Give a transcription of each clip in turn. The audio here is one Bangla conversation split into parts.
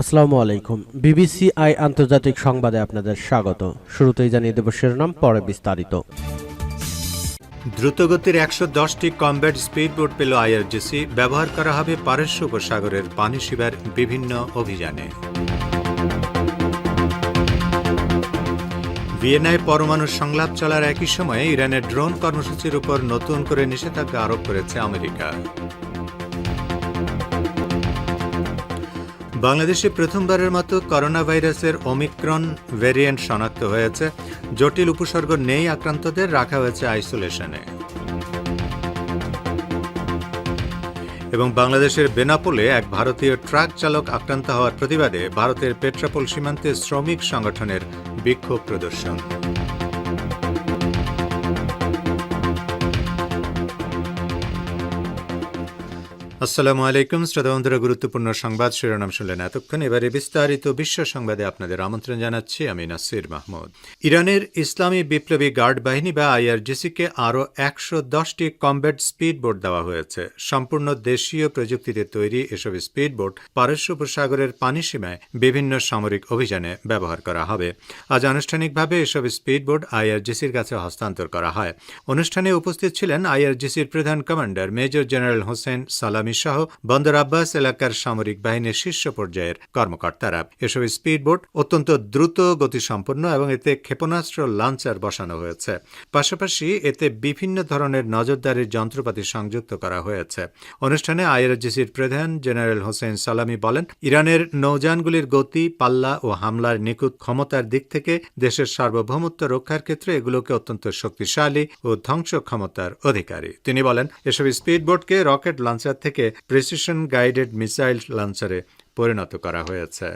আসসালামু আলাইকুম। বিবিসি আই আন্তর্জাতিক সংবাদে আপনাদের স্বাগত। শুরুতেই জানিয়ে দেব শিরোনাম, পরে বিস্তারিত। দ্রুতগতির একশো দশটি কমব্যাট স্পিডবোট পেল আইআরজিসি। ব্যবহার করা হবে পারস্য উপসাগরের পানি সীমার বিভিন্ন অভিযানে। ভিয়েনায় পরমাণু সংলাপ চলার একই সময়ে ইরানের ড্রোন কর্মসূচির উপর নতুন করে নিষেধাজ্ঞা আরোপ করেছে আমেরিকা। বাংলাদেশে প্রথমবারের মতো করোনা ভাইরাসের ওমিক্রন ভ্যারিয়েন্ট শনাক্ত হয়েছে। জটিল উপসর্গ নেই আক্রান্তদের, রাখা হয়েছে আইসোলেশনে। এবং বাংলাদেশের বেনাপোলে এক ভারতীয় ট্রাক চালক আক্রান্ত হওয়ার প্রতিবাদে ভারতের পেট্রাপোল সীমান্তে শ্রমিক সংগঠনের বিক্ষোভ প্রদর্শন। আসসালামু আলাইকুম, শ্রোতা বন্ধুরা, গুরুত্বপূর্ণ সংবাদ শিরোনাম শুনলেন এতক্ষণ। এবারে বিস্তারিত বিশ্ব সংবাদে আপনাদের আমন্ত্রণ জানাচ্ছি, আমি নাসির মাহমুদ। ইরানের ইসলামী বিপ্লবী গার্ড বাহিনী বা আইআরজিসিকে আরও একশো দশটি কমব্যাট স্পিড বোট দেওয়া হয়েছে। সম্পূর্ণ দেশীয় প্রযুক্তিতে তৈরি এসব স্পিড বোট পারস্য উপসাগরের পানি সীমায় বিভিন্ন সামরিক অভিযানে ব্যবহার করা হবে। আজ আনুষ্ঠানিকভাবে এসব স্পিড বোট আইআরজিসির কাছে হস্তান্তর করা হয়। অনুষ্ঠানে উপস্থিত ছিলেন আইআরজিসির প্রধান কমান্ডার মেজর জেনারেল হোসেন সালামি সহ বন্দর আব্বাস এলাকার সামরিক বাহিনীর শীর্ষ পর্যায়ের কর্মকর্তারা। এসব স্পিডবোট অত্যন্ত দ্রুত গতিসম্পন্ন এবং এতে ক্ষেপণাস্ত্র লাঞ্চার বসানো হয়েছে। পাশাপাশি এতে বিভিন্ন ধরনের নজরদারির যন্ত্রপাতি সংযুক্ত করা হয়েছে। অনুষ্ঠানে আইআরজিসির প্রধান জেনারেল হোসেন সালামি বলেন, ইরানের নৌযানগুলির গতি, পাল্লা ও হামলার নিখুঁত ক্ষমতার দিক থেকে দেশের সার্বভৌমত্ব রক্ষার ক্ষেত্রে এগুলোকে অত্যন্ত শক্তিশালী ও ধ্বংস ক্ষমতার অধিকারী। তিনি বলেন, এসব স্পিডবোটকে রকেট লঞ্চার থেকে প্রেসিশন গাইডেড মিসাইল লঞ্চারে পরিণত করা হয়েছে।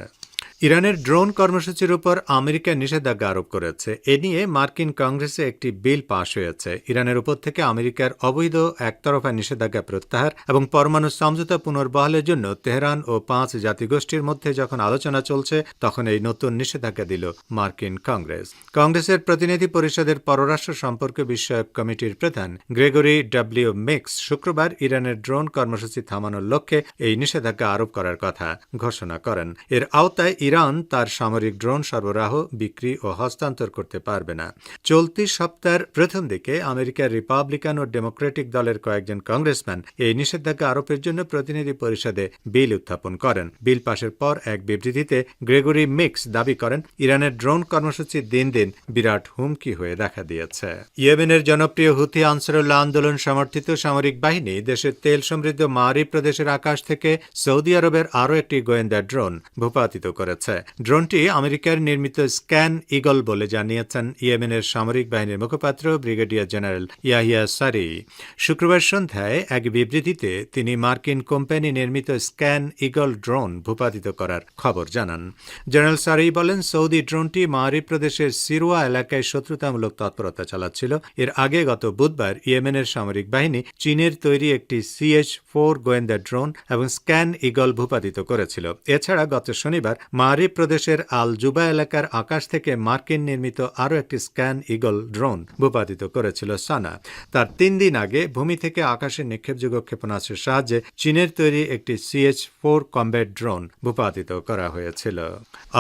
ইরানের ড্রোন কর্মসূচির উপর আমেরিকা নিষেধাজ্ঞা আরোপ করেছে। এ নিয়ে মার্কিন কংগ্রেসে একটি বিল পাশ হয়েছে। ইরানের উপর থেকে আমেরিকার অবৈধ একতরফা নিষেধাজ্ঞা প্রত্যাহার এবং পরমাণু সমঝোতা পুনর্বহালের জন্য তেহরান ও পাঁচ জাতিগোষ্ঠীর মধ্যে যখন আলোচনা চলছে, তখন এই নতুন নিষেধাজ্ঞা দিল মার্কিন কংগ্রেস। কংগ্রেসের প্রতিনিধি পরিষদের পররাষ্ট্র সম্পর্ক বিষয়ক কমিটির প্রধান গ্রেগরি ডাব্লিউ মিক্স শুক্রবার ইরানের ড্রোন কর্মসূচি থামানোর লক্ষ্যে এই নিষেধাজ্ঞা আরোপ করার কথা ঘোষণা করেন। এর আওতায় ইরান তার সামরিক ড্রোন সরবরাহ, বিক্রি ও হস্তান্তর করতে পারবে না। চলতি সপ্তাহের প্রথম দিকে আমেরিকার রিপাবলিকান ও ডেমোক্রেটিক দলের কয়েকজন কংগ্রেসম্যান এই নিষেধাজ্ঞা আরোপের জন্য প্রতিনিধি পরিষদে বিল উত্থাপন করেন। বিল পাশের পর এক বিবৃতিতে গ্রেগরি মিক্স দাবি করেন, ইরানের ড্রোন কর্মসূচি দিন দিন বিরাট হুমকি হয়ে দেখা দিয়েছে। ইয়েমেনের জনপ্রিয় হুথি আনসারুল্লাহ আন্দোলন সমর্থিত সামরিক বাহিনী দেশের তেল সমৃদ্ধ মারি প্রদেশের আকাশ থেকে সৌদি আরবের আরও একটি গোয়েন্দা ড্রোন ভূপাতিত করেছে। ড্রোনটি আমেরিকার নির্মিত স্ক্যান ইগল বলে জানিয়েছেন ইয়েমেনের সামরিক বাহিনীর মুখপাত্র ব্রিগেডিয়ার জেনারেল ইয়াহিয়া সারি। শুক্রবার সন্ধ্যায় এক বিবৃতিতে তিনি মার্কিন কোম্পানি নির্মিত স্ক্যান ইগল ড্রোন ভূপাতিত করার খবর জানান। জেনারেল সারি বলেন, সৌদি ড্রোনটি মারি প্রদেশের সিরোয়া এলাকায় শত্রুতামূলক তৎপরতা চালাচ্ছিল। এর আগে গত বুধবার ইয়েমেনের সামরিক বাহিনী চীনের তৈরি একটি সিএইচ ফোর গোয়েন্দা ড্রোন এবং স্ক্যান ইগল ভূপাতিত করেছিল। এছাড়া গত শনিবার মারি প্রদেশের আল জুবা এলাকার আকাশ থেকে মার্কিন নির্মিত আরও একটি স্ক্যান ইগল ড্রোন ভূপাতিত করেছিল সানা। তার তিন দিন আগে ভূমি থেকে আকাশে নিক্ষেপযোগ্য ক্ষেপণাস্ত্রের সাহায্যে চীনের তৈরি একটি সিএইচ ফোর কম্ব্যাট ড্রোন ভূপাতিত করা হয়েছিল।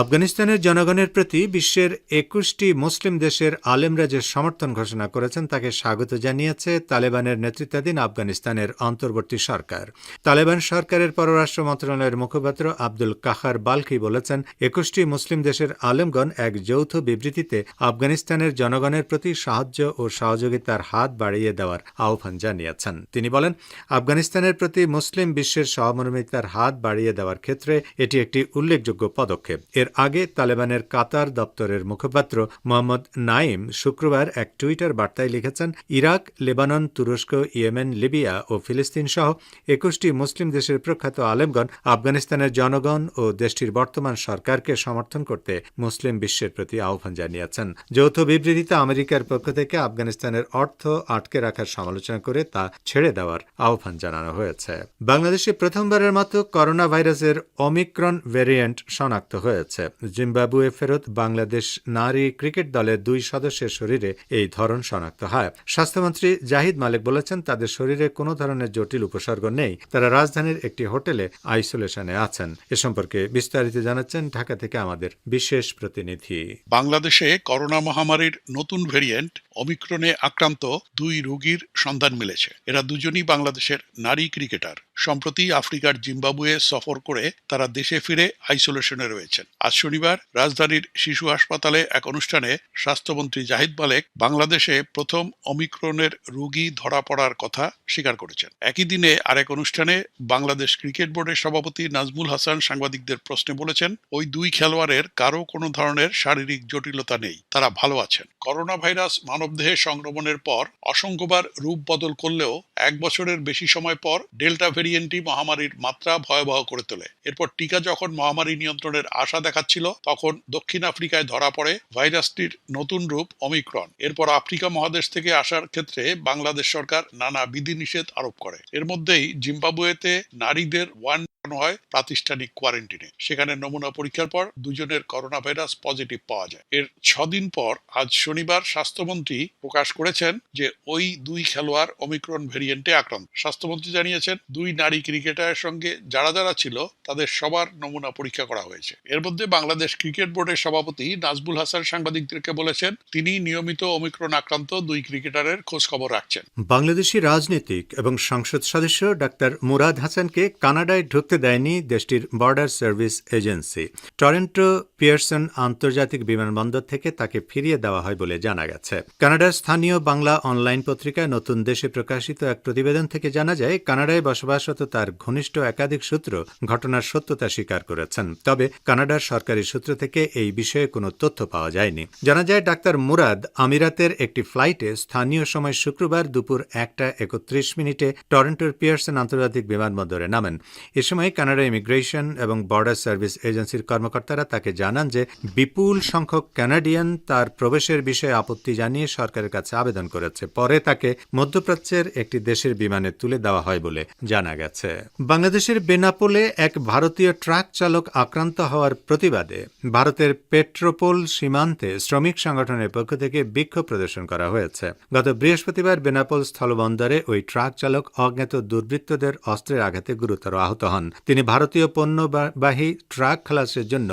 আফগানিস্তানের জনগণের প্রতি বিশ্বের একুশটি মুসলিম দেশের আলেমরা যে সমর্থন ঘোষণা করেছেন, তাকে স্বাগত জানিয়েছে তালেবানের নেতৃত্বাধীন আফগানিস্তানের অন্তর্বর্তী সরকার। তালেবান সরকারের পররাষ্ট্র মন্ত্রণালয়ের মুখপাত্র আব্দুল কাহার বালকি বলেছেন একুশটি মুসলিম দেশের আলেমগণ এক যৌথ বিবৃতিতে আফগানিস্তানের জনগণের প্রতি সাহায্য ও সহযোগিতার হাত বাড়িয়ে দেওয়ার আহ্বান জানিয়েছেন। তিনি বলেন, আফগানিস্তানের প্রতি মুসলিম বিশ্বের সহমর্মিতার হাত বাড়িয়ে দেওয়ার ক্ষেত্রে এটি একটি উল্লেখযোগ্য পদক্ষেপ। এর আগে তালেবানের কাতার দপ্তরের মুখপাত্র মোহাম্মদ নাইম শুক্রবার এক টুইটার বার্তায় লিখেছেন, ইরাক, লেবানন, তুরস্ক, ইয়েমেন, লিবিয়া ও ফিলিস্তিন সহ একুশটি মুসলিম দেশের প্রখ্যাত আলেমগণ আফগানিস্তানের জনগণ ও দেশটির বর্তমান সরকারকে সমর্থন করতে মুসলিম বিশ্বের প্রতি আহ্বান জানিয়েছেন। যৌথ বিবৃতিতে আমেরিকার পক্ষ থেকে আফগানিস্তানের অর্থ আটকে রাখার সমালোচনা করে তা ছেড়ে দেওয়ার আহ্বান জানানো হয়েছে। বাংলাদেশে প্রথমবারের মতো করোনা ভাইরাসের অমিক্রন ভ্যারিয়েন্ট শনাক্ত হয়েছে। জিম্বাবুয়ে ফেরত বাংলাদেশ নারী ক্রিকেট দলের দুই সদস্যের শরীরে এই ধরন শনাক্ত হয়। স্বাস্থ্যমন্ত্রী জাহিদ মালিক বলেছেন, তাদের শরীরে কোনো ধরনের জটিল উপসর্গ নেই। তারা রাজধানীর একটি হোটেলে আইসোলেশনে আছেন। এ সম্পর্কে বিস্তারিত জানাচ্ছেন ঢাকা থেকে আমাদের বিশেষ প্রতিনিধি। বাংলাদেশে করোনা মহামারীর নতুন ভেরিয়েন্ট অমিক্রনে আক্রান্ত দুই রোগীর সন্ধান মিলেছে। এরা দুজনই বাংলাদেশের নারী ক্রিকেটার। সম্প্রতি আফ্রিকার জিম্বাবুয়ে সফর করে তারা দেশে ফিরে আইসোলেশনে রয়েছেন। আজ শনিবার রাজধানীর শিশু হাসপাতালে এক অনুষ্ঠানে স্বাস্থ্যমন্ত্রী জাহিদ মালেক বাংলাদেশে প্রথম অমিক্রনের রোগী ধরা পড়ার কথা স্বীকার করেছেন। একই দিনে আরেক অনুষ্ঠানে বাংলাদেশ ক্রিকেট বোর্ডের সভাপতি নাজমুল হাসান সাংবাদিকদের প্রশ্নে বলেছেন ওই দুই খেলোয়াড়ের কারও কোনো ধরনের শারীরিক জটিলতা নেই। তারা ভালো আছেন। করোনা ভাইরাস মানবদেহে সংক্রমণের পর অসংখ্যবার রূপ বদল করলেও এক বছরের বেশি সময় পর ডেল্টা ভেরিয়েন্টই মহামারীর মাত্রা ভয়াবহ করে তোলে। এরপর টিকা যখন মহামারী নিয়ন্ত্রণের আশা দেখাচ্ছিল, তখন দক্ষিণ আফ্রিকায় ধরা পড়ে ভাইরাসটির নতুন রূপ অমিক্রন এরপর আফ্রিকা মহাদেশ থেকে আসার ক্ষেত্রে বাংলাদেশ সরকার নানা বিধিনিষেধ আরোপ করে। এর মধ্যেই জিম্বাবুয়েতে নারীদের ওয়ান হয় প্রাতিষ্ঠানিক কোয়ারেন্টিনে। সেখানে নমুনা পরীক্ষার পর দুজনের করোনা ভাইরাস পজিটিভ পাওয়া যায়। এর ছদিন পর আজ শনিবার স্বাস্থ্যমন্ত্রী প্রকাশ করেছেন যে ওই দুই খেলোয়াড় অমিক্রন ভেরিয়েন্টে আক্রান্ত। স্বাস্থ্যমন্ত্রী জানিয়েছেন, দুই নারী ক্রিকেটারের সঙ্গে যারা যারা ছিল তাদের সবার নমুনা পরীক্ষা করা হয়েছে। এর মধ্যে বাংলাদেশ ক্রিকেট বোর্ডের সভাপতি নাজবুল হাসান সাংবাদিকদেরকে বলেছেন, তিনি নিয়মিত অমিক্রন আক্রান্ত দুই ক্রিকেটারের খোঁজ খবর রাখছেন। বাংলাদেশি রাজনীতিক এবং সংসদ সদস্য ডাক্তার মুরাদ হাসানকে কানাডায় ঢুকতে দেয়নি দেশটির border service agency. Toronto Pearson আন্তর্জাতিক বিমানবন্দর থেকে তাকে ফিরিয়ে দেওয়া হয় বলে জানা গেছে। কানাডার স্থানীয় বাংলা অনলাইন পত্রিকায় নতুন দেশে প্রকাশিত এক প্রতিবেদন থেকে জানা যায়, কানাডায় বসবাসরত তার ঘনিষ্ঠ একাধিক সূত্র ঘটনার সত্যতা স্বীকার করেছেন। তবে কানাডার সরকারি সূত্র থেকে এই বিষয়ে কোনো তথ্য পাওয়া যায়নি। জানা যায়, ডাক্তার মুরাদ আমিরাতের একটি ফ্লাইটে স্থানীয় সময় শুক্রবার দুপুর একটা একত্রিশ মিনিটে টরেন্টোর পিয়ারসন আন্তর্জাতিক বিমানবন্দরে নামেন। এ সময় কানাডা ইমিগ্রেশন এবং বর্ডার সার্ভিস এজেন্সির কর্মকর্তারা তাকে জানান যে বিপুল সংখ্যক কানাডিয়ান তার প্রবেশের বিষয়ে আপত্তি জানিয়ে সরকারের কাছে আবেদন করেছে। পরে তাকে মধ্যপ্রাচ্যের একটি দেশের বিমানে তুলে দেওয়া হয় বলে জানা গেছে। বাংলাদেশের বেনাপোলে এক ভারতীয় ট্রাক চালক আক্রান্ত হওয়ার প্রতিবাদে ভারতের পেট্রোপোল সীমান্তে শ্রমিক সংগঠনের পক্ষ থেকে বিক্ষোভ প্রদর্শন করা হয়েছে। গত বৃহস্পতিবার বেনাপোল স্থলবন্দরে ওই ট্রাক চালক অজ্ঞাত দুর্বৃত্তদের অস্ত্রের আঘাতে গুরুতর আহত হন। তিনি ভারতীয় পণ্যবাহী ট্রাক খালাসের জন্য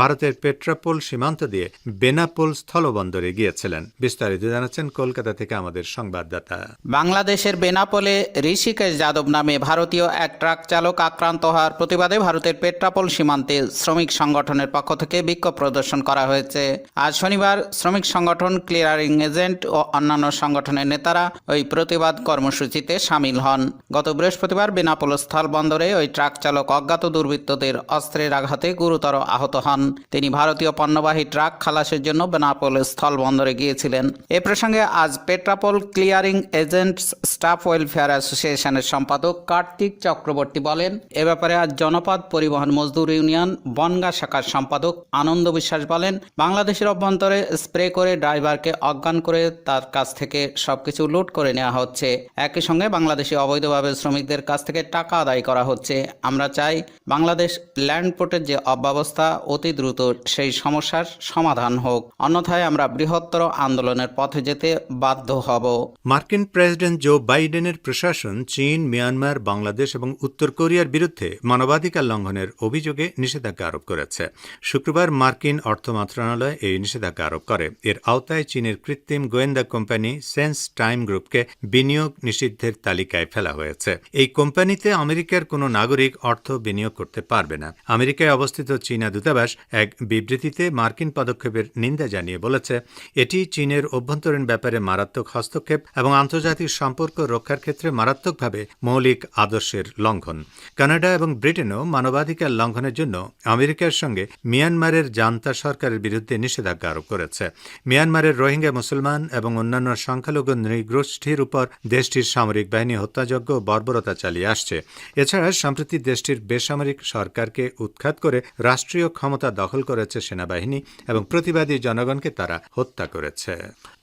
ভারতের পেট্রাপোল সীমান্ত দিয়ে বেনাপোল স্থলবন্দরে গিয়েছিলেন। বিস্তারিত জানাচ্ছেন কলকাতা থেকে আমাদের সংবাদদাতা। বাংলাদেশের বেনাপোলে ঋষিকেশ যাদব নামে ভারতীয় এক ট্রাক চালক আক্রান্ত হওয়ার প্রতিবাদে ভারতের পেট্রাপোল সীমান্তে শ্রমিক সংগঠনের পক্ষ থেকে বিক্ষোভ প্রদর্শন করা হয়েছে। আজ শনিবার শ্রমিক সংগঠন ক্লিয়ারিং এজেন্ট ও অন্যান্য সংগঠনের নেতারা ওই প্রতিবাদ কর্মসূচিতে সামিল হন। গত বৃহস্পতিবার বেনাপোল স্থলবন্দরে ওই ট্রাক চালক অজ্ঞাত দুর্বৃত্তদের অস্ত্রের আঘাতে গুরুতর আহত হন। তিনি ভারতীয় পণ্যবাহী ট্রাক খালাসের জন্য বেনাপোল স্থল বন্দরে গিয়েছিলেন। এ প্রসঙ্গে আজ Petrapole clearing agents staff welfare অ্যাসোসিয়েশনের সম্পাদক কার্তিক চক্রবর্তী বলেন, এ ব্যাপারে আজ জনপদ পরিবহন মজদুর ইউনিয়ন বনগা শাখার সম্পাদক আনন্দ বিশ্বাস বলেন, বাংলাদেশের অভ্যন্তরে স্প্রে করে ড্রাইভারকে অজ্ঞান করে তার কাছ থেকে সবকিছু লুট করে নেওয়া হচ্ছে। একই সঙ্গে বাংলাদেশে অবৈধভাবে শ্রমিকদের কাছ থেকে টাকা আদায় করা হচ্ছে। আমরা চাই বাংলাদেশ ল্যান্ডপোর্টের যে অব্যবস্থা অতি দ্রুত সেই সমস্যার সমাধান হোক। অন্যথায় আমরা বৃহত্তর আন্দোলনের পথে যেতে বাধ্য হব। মার্কিন প্রেসিডেন্ট জো বাইডেনের প্রশাসন চীন, মিয়ানমার, বাংলাদেশ এবং উত্তর কোরিয়ার বিরুদ্ধে মানবাধিকার লঙ্ঘনের অভিযোগে নিষেধাজ্ঞা আরোপ করেছে। শুক্রবার মার্কিন অর্থ মন্ত্রণালয় এই নিষেধাজ্ঞা আরোপ করে। এর আওতায় চীনের কৃত্রিম গোয়েন্দা কোম্পানি সেন্স টাইম গ্রুপকে বিনিয়োগ নিষিদ্ধের তালিকায় ফেলা হয়েছে। এই কোম্পানিতে আমেরিকার কোনো নাগরিক অর্থ বিনিয়োগ করতে পারবে না। আমেরিকায় অবস্থিত চীনা দূতাবাস এক বিবৃতিতে মার্কিন পদক্ষেপের নিন্দা জানিয়ে বলেছে, এটি চীনের অভ্যন্তরীণ ব্যাপারে মারাত্মক হস্তক্ষেপ এবং আন্তর্জাতিক সম্পর্ক রক্ষার ক্ষেত্রে মারাত্মকভাবে মৌলিক আদর্শের লঙ্ঘন। কানাডা এবং ব্রিটেনও মানবাধিকার লঙ্ঘনের জন্য আমেরিকার সঙ্গে মিয়ানমারের জান্তা সরকারের বিরুদ্ধে নিষেধাজ্ঞা আরোপ করেছে। মিয়ানমারের রোহিঙ্গা মুসলমান এবং অন্যান্য সংখ্যালঘু নৃগোষ্ঠীর উপর দেশটির সামরিক বাহিনী হত্যাযজ্ঞ বর্বরতা চালিয়ে আসছে। এছাড়া, সম্প্রতি দেশটির বেসামরিক সরকারকে উৎখাত করে রাষ্ট্রীয় ক্ষমতা দখল করেছে সেনাবাহিনী এবং প্রতিবাদী জনগণকে তারা হত্যা করেছে।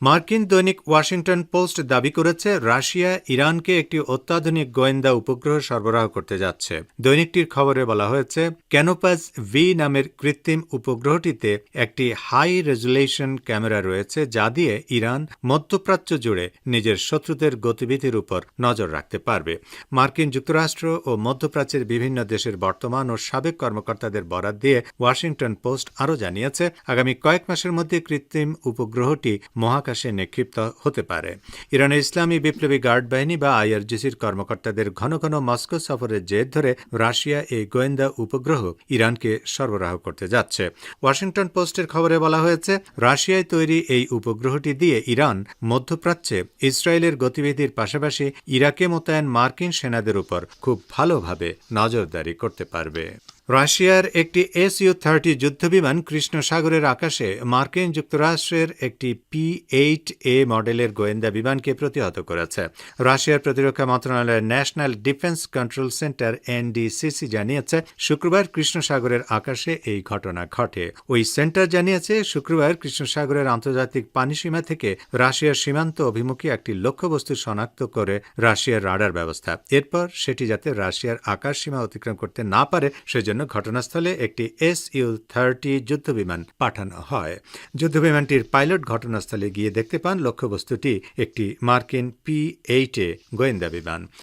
মার্কিন দৈনিক ওয়াশিংটন পোস্ট দাবি করেছে, রাশিয়া ইরানকে একটি অত্যাধুনিক গোয়েন্দা উপগ্রহ সরবরাহ করতে যাচ্ছে। দৈনিকটির খবরে বলা হয়েছে, ক্যানোপাস ভি নামের কৃত্রিম উপগ্রহটিতে একটি হাই রেজুলেশন ক্যামেরা রয়েছে যা দিয়ে ইরান মধ্যপ্রাচ্য জুড়ে নিজের শত্রুদের গতিবিধির উপর নজর রাখতে পারবে। মার্কিন যুক্তরাষ্ট্র ও মধ্যপ্রাচ্যের বিভিন্ন দেশের বর্তমান ও সাবেক কর্মকর্তাদের বরাত দিয়ে ওয়াশিংটন পোস্ট আরও জানিয়েছে, আগামী কয়েক মাসের মধ্যে কৃত্রিম উপগ্রহটি মহাকাশে নিক্ষিপ্ত হতে পারে। ইরানের ইসলামী বিপ্লবী গার্ড বাহিনী বা আইআরজিসির কর্মকর্তাদের ঘন ঘন মস্কো সফরের জের ধরে রাশিয়া এই গোয়েন্দা উপগ্রহ ইরানকে সরবরাহ করতে যাচ্ছে। ওয়াশিংটন পোস্টের খবরে বলা হয়েছে, রাশিয়ায় তৈরি এই উপগ্রহটি দিয়ে ইরান মধ্যপ্রাচ্যে ইসরায়েলের গতিবিধির পাশাপাশি ইরাকে মোতায়েন মার্কিন সেনাদের উপর খুব ভালোভাবে নজরদারি করতে পারবে। রাশিয়ার একটি এস ইউ থার্টি যুদ্ধবিমান কৃষ্ণ সাগরের আকাশে মার্কিন যুক্তরাষ্ট্রের একটি পি এইট এ মডেলের গোয়েন্দা বিমানকে প্রতিহত করেছে। রাশিয়ার প্রতিরক্ষা মন্ত্রণালয়ের national defence control centre NDCC জানিয়েছে, শুক্রবার কৃষ্ণ সাগরের আকাশে এই ঘটনা ঘটে। ওই সেন্টার জানিয়েছে, শুক্রবার কৃষ্ণ সাগরের আন্তর্জাতিক পানিসীমা থেকে রাশিয়ার সীমান্ত অভিমুখী একটি লক্ষ্যবস্তু শনাক্ত করে রাশিয়ার রাডার ব্যবস্থা। এরপর সেটি যাতে রাশিয়ার আকাশ সীমা অতিক্রম করতে না পারে, সেজন্য ঘটনাস্থলে একটি এস ইউ থার্টি যুদ্ধবিমান পাঠানো হয়। যুদ্ধবিমানটির পাইলট ঘটনাস্থলে গিয়ে দেখতে পান লক্ষ্যবস্তুটি একটি মার্কিন পি এইটে গোয়েন্দা বিমান।